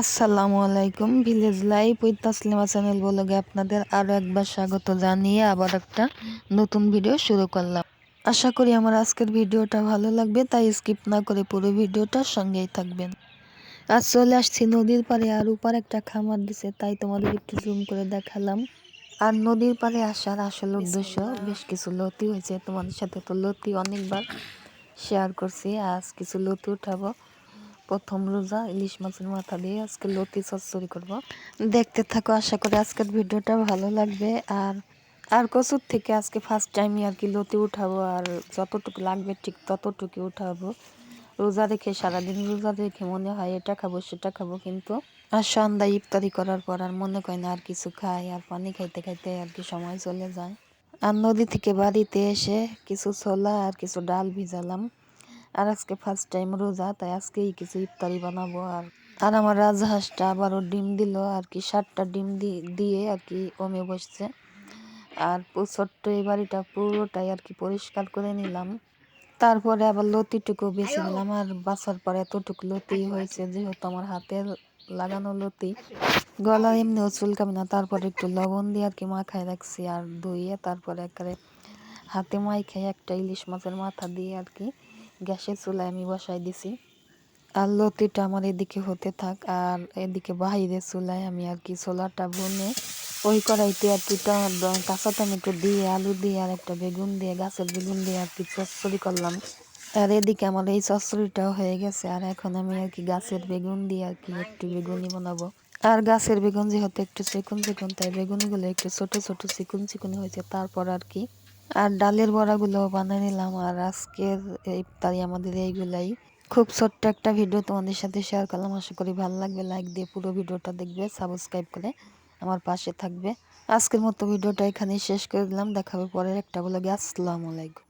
আসসালামু আলাইকুম। Village life with Taslima channel বলগে আপনাদের আরও একবার স্বাগত জানিয়ে আবার একটা নতুন ভিডিও শুরু করলাম। আশা করি আমার আজকের ভিডিওটা ভালো লাগবে, তাই স্কিপ না করে পুরো ভিডিওটার সঙ্গেই থাকবেন। আজ চলে আসছি নদীর পাড়ে, আর উপর একটা খামার দিছে, তাই তোমাদের একটু জুম করে দেখালাম। আর নদীর পাড়ে আসার আসল উদ্দেশ্য, বেশ কিছু লতি হয়েছে। তোমাদের সাথে তো লতি অনেকবার শেয়ার করছি, আজ কিছু লতি উঠাবো। প্রথম রোজা, ইলিশ মাছের মাথা দিয়ে আজকে লতি চচ্চড়ি করব। দেখতে থাকো, আশা করি আজকের ভিডিওটা ভালো লাগবে। আর আর কচুর থেকে আজকে ফার্স্ট টাইমই আর কি লতি উঠাবো, আর যতটুকু লাগবে ঠিক ততটুকু উঠাবো। রোজা রেখে, সারাদিন রোজা রেখে মনে হয় এটা খাব, সেটা খাব, কিন্তু আর সন্ধ্যা ইফতারি করার পর আর মনে হয় না আর কিছু খাই, আর পানি খাইতে খাইতে আর কি সময় চলে যায়। আর নদী থেকে বাড়িতে এসে কিছু ছোলা আর কিছু ডাল ভিজালাম। আর আজকে ফার্স্ট টাইম রোজা তাই আজকেই কিছু ইফতারি বানাবো। আর আর আমার রাজহাঁসটা আবারও ডিম দিল আর কি সাতটা ডিম দিয়ে আর কি কমে বসছে। আর ছোট্ট এই বাড়িটা পুরোটাই আর কি পরিষ্কার করে নিলাম। তারপরে আবার লতিটুকু বেছে নিলাম আর বাসার পর এতটুকু লতি হয়েছে যেহেতু আমার হাতে লাগানো লতি। গলা এমনিও চুলকাবে না তারপরে একটু লবণ দিয়ে আর কি মাখায় রাখছি আর ধুয়ে তারপরে একেবারে হাতে মাই খেয়ে একটা ইলিশ মাছের মাথা দিয়ে আর কি গ্যাসের চুলায় আমি বসাই দিছি। আর লতিটা আমার এদিকে হতে থাক, আর এদিকে বাহিরে চুলায় আমি আর কি ছোলাটা বনে ওই কড়াইতে আর কি কাঁচা টমেটো দিয়ে, আলু দিয়ে আর একটা বেগুন দিয়ে, গাছের বেগুন দিয়ে আর কি চচ্চড়ি করলাম। আর এদিকে আমার এই চচ্চড়িটাও হয়ে গেছে, আর এখন আমি আর কি গাছের বেগুন দিয়ে আর কি একটু বেগুনি বানাবো। আর গাছের বেগুন যেহেতু একটু চিকুন চিকুন, তাই বেগুনগুলো একটু ছোট ছোট চিকুন চিকুনি হয়েছে, তারপর আর কি আর ডালের বড়াগুলো বানিয়ে নিলাম। আর আজকের ইফতারি আমাদের এইগুলাই। খুব ছোট্ট একটা ভিডিও তোমাদের সাথে শেয়ার করলাম। আশা করি ভালো লাগবে। লাইক দিয়ে পুরো ভিডিওটা দেখবে সাবস্ক্রাইব করে আমার পাশে থাকবে। আজকের মতো ভিডিওটা এখানেই শেষ করে দিলাম। দেখাবে পরের একটা বলে আসসালামু আলাইকুম।